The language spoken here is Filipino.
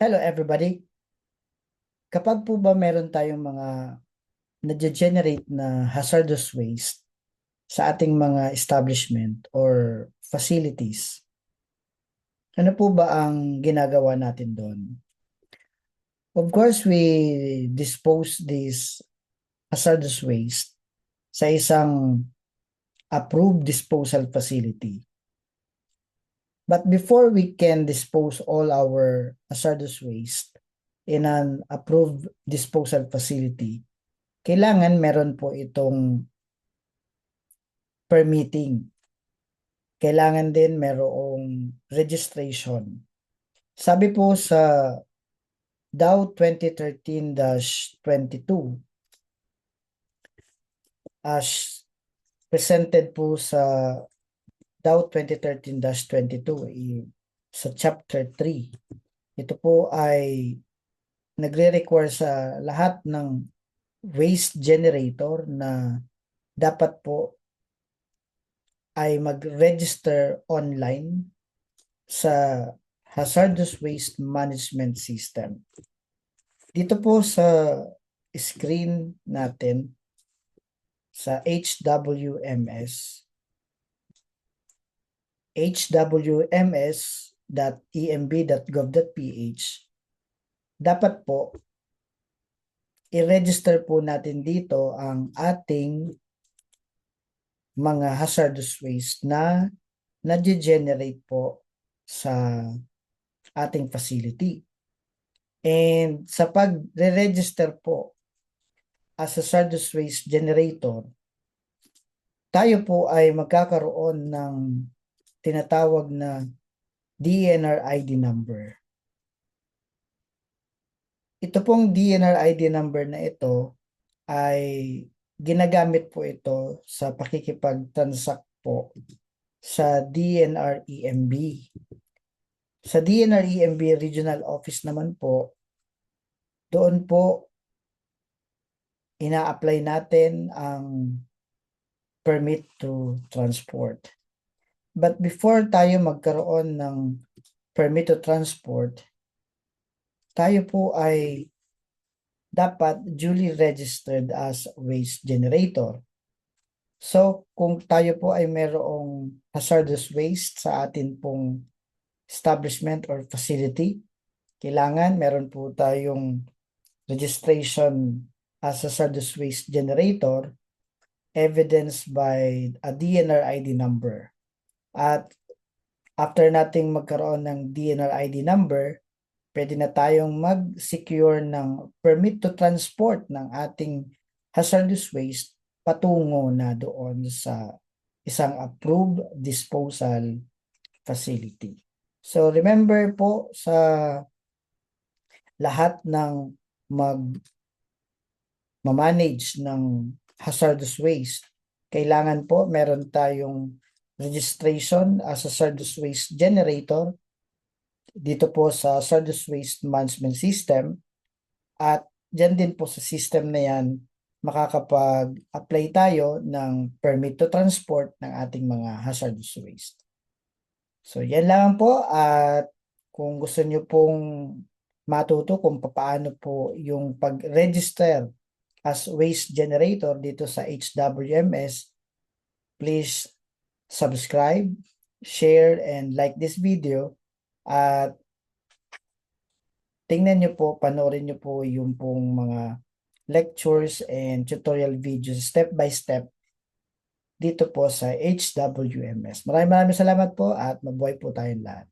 Hello everybody. Kapag po ba meron tayong mga nage-generate na hazardous waste sa ating mga establishment or facilities, ano po ba ang ginagawa natin doon? Of course, we dispose this hazardous waste sa isang approved disposal facility. But before we can dispose all our hazardous waste in an approved disposal facility, kailangan meron po itong permitting. Kailangan din merong registration. Sabi po sa DAO 2013-22 as presented po sa DAO 2013-22 sa chapter 3. Ito po ay nagre-require sa lahat ng waste generator na dapat po ay mag-register online sa Hazardous Waste Management System. Dito po sa screen natin sa HWMS hwms.emb.gov.ph dapat po i-register po natin dito ang ating mga hazardous waste na nage-generate po sa ating facility. And sa pag-register po as a hazardous waste generator, tayo po ay magkakaroon ng tinatawag na DNR ID number. Ito pong DNR ID number na ito ay ginagamit po ito sa pakikipag-transact po sa DNR EMB. Sa DNR EMB Regional Office naman po, doon po ina-apply natin ang permit to transport. But before tayo magkaroon ng permit to transport, tayo po ay dapat duly registered as waste generator. So, kung tayo po ay mayroong hazardous waste sa atin pong establishment or facility, kailangan meron po tayong registration as hazardous waste generator evidenced by a DNR ID number. At after nating magkaroon ng DNR ID number, pwede na tayong mag-secure ng permit to transport ng ating hazardous waste patungo na doon sa isang approved disposal facility. So remember po sa lahat ng mag manage ng hazardous waste, kailangan po meron tayong registration as a hazardous waste generator dito po sa hazardous waste management system at dyan din po sa system na yan makakapag-apply tayo ng permit to transport ng ating mga hazardous waste. So yan lang po at kung gusto nyo pong matuto kung paano po yung pag-register as waste generator dito sa HWMS, please subscribe, share, and like this video. At tingnan nyo po, panoorin nyo po yung pong mga lectures and tutorial videos step by step dito po sa HWMS. Maraming maraming salamat po at mabuhay po tayong lahat.